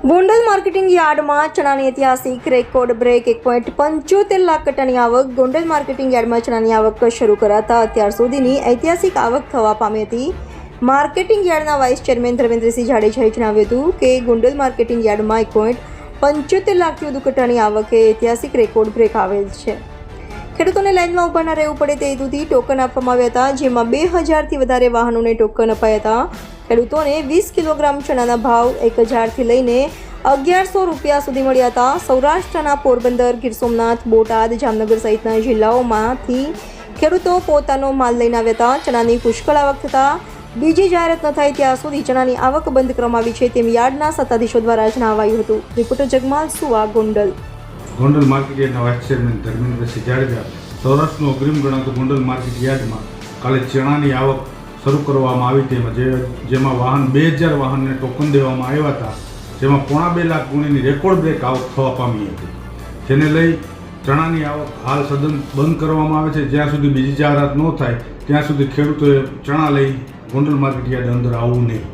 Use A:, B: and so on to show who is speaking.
A: Gondal marketing યાર્ડમાં ચણાની ઐતિહાસિક રેકોર્ડ બ્રેક એક પોઈન્ટ પંચોતેર લાખ કટાની આવક. ગોંડલ માર્કેટિંગ યાર્ડમાં ચણાની આવક શરૂ કરાતા અત્યાર સુધીની ઐતિહાસિક આવક થવા પામી હતી. માર્કેટિંગ યાર્ડના વાઇસ ચેરમેન ધર્મેન્દ્રસિંહ જાડેજાએ જણાવ્યું હતું કે ગોંડલ માર્કેટિંગ યાર્ડમાં એક પોઈન્ટ પંચોતેર લાખથી વધુ કટ્ટાની આવકે ઐતિહાસિક રેકોર્ડ બ્રેક આવેલ છે. ખેડૂતોને લાઇનમાં ઊભા ન રહેવું પડે તે હેતુથી ટોકન આપવામાં આવ્યા હતા, જેમાં બે હજારથી વધારે વાહનોને ટોકન અપાયા હતા. ખેડૂતોને વીસ કિલોગ્રામ ચણાના ભાવ એક હજારથી લઈને અગિયારસો રૂપિયા સુધી મળ્યા હતા. સૌરાષ્ટ્રના પોરબંદર, ગીર સોમનાથ, બોટાદ, જામનગર સહિતના જિલ્લાઓમાંથી ખેડૂતો પોતાનો માલ લઈને આવ્યા હતા. ચણાની પુષ્કળ આવક થતાં બીજી જાહેરાત ન થાય ત્યાં સુધી ચણાની આવક બંધ કરવામાં આવી છે તેમ યાર્ડના સત્તાધીશો દ્વારા જણાવાયું હતું. Reporter Jagmal Suva Gondal.
B: Gondal market vice chairman Dharmendrasinh Jadeja સૌરાષ્ટ્રનું અગ્રીમ ગણાતું ગોંડલ માર્કેટ યાર્ડમાં કાલે ચણાની આવક શરૂ કરવામાં આવી તેમજ જેમાં વાહન, બે હજાર વાહનને ટોકન દેવામાં આવ્યા હતા, જેમાં પોણા બે લાખ ગુણીની રેકોર્ડ બ્રેક આવક થવા પામી હતી. જેને લઈ ચણાની આવક હાલ સદન બંધ કરવામાં આવે છે. જ્યાં સુધી બીજી જાહેરાત ન થાય, ત્યાં સુધી ખેડૂતોએ ચણા લઈ ગોંડલ માર્કેટ યાર્ડ અંદર આવવું નહીં.